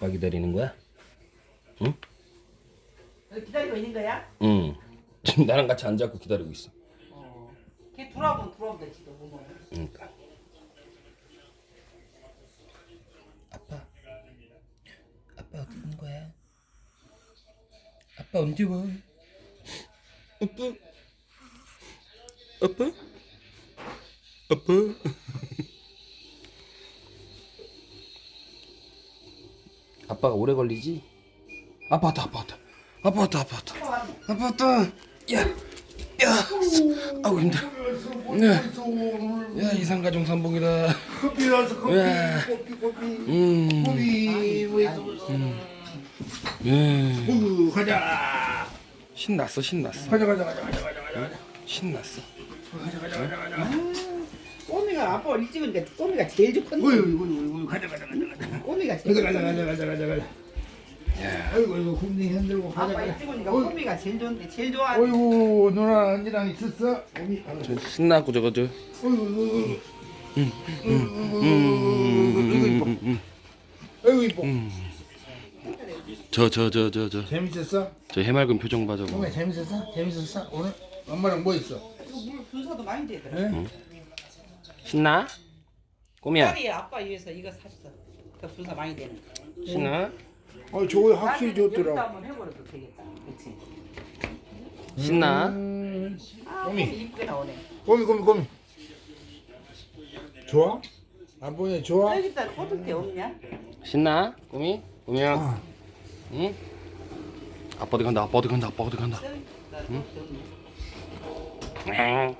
아빠 기다리는 거야? 응? 너 기다리고 있는 거야? 응. 지금 나랑 같이 안 잡고 기다리고 있어. 어. 걔 돌아보면 돌아보면 되지 너 보면. 그러니까. 아빠. 아빠 어디 있는 거야? 아빠 언제 와? 아빠. 아빠? 아빠? 아빠가 오래 걸리지? 아빠 왔다 아빠 왔다. 아빠 왔다 아빠 왔다. 아빠 왔다. 야! 야! 아우 힘들어. 야, 야 이상가족 삼봉이다. 커피 와서 커피. 야. 커피 커피. 음, 커피. 왜 음. 어우 가자. 신났어 신났어. 가자 가자 가자 가자 가자 가자. 신났어 꼬미가 아빠 일찍 오니까 꼬미가 제일 좋거든. 어이 어이 어이 어이 가자 가자 가자 가자 꼬미가 제일 가자 가자 가자 가자 가자 가자 아이고 이거 굽니 흔들고 가자 아빠 가자 일찍 오니까 어이, 꼬미가 제일 좋은데 제일 좋아. 어이구 누나 언니랑 있었어? 어이 저 신나고 저거 저 어이구 어이구 어이구 이뻐 저 저 저 저 저 저 재밌었어? 해맑은 표정 봐 저거 정말 재밌었어? 재밌었어? 오늘 엄마랑 뭐 있어? 물 분사도 많이 되더라. 예? 신나? 꼬미야 딸이 아빠 위해서 이거 샀어. 그 분사 많이 되는. 거. 신나? 어 저거 확실히 여기다 좋더라 한번 해버려도 되겠다. 그렇지. 신나? 음, 아, 꼬미. 꼬미 이쁘게 나오네. 꼬미 꼬미 꼬미 좋아? 안 보내 좋아? 저기 있다 꽂을 데 없냐? 신나? 꼬미? 꼬미야 응? 아빠 어디 간다 아빠 어디 간다 아빠 어디 간다 꽂을 데. 응.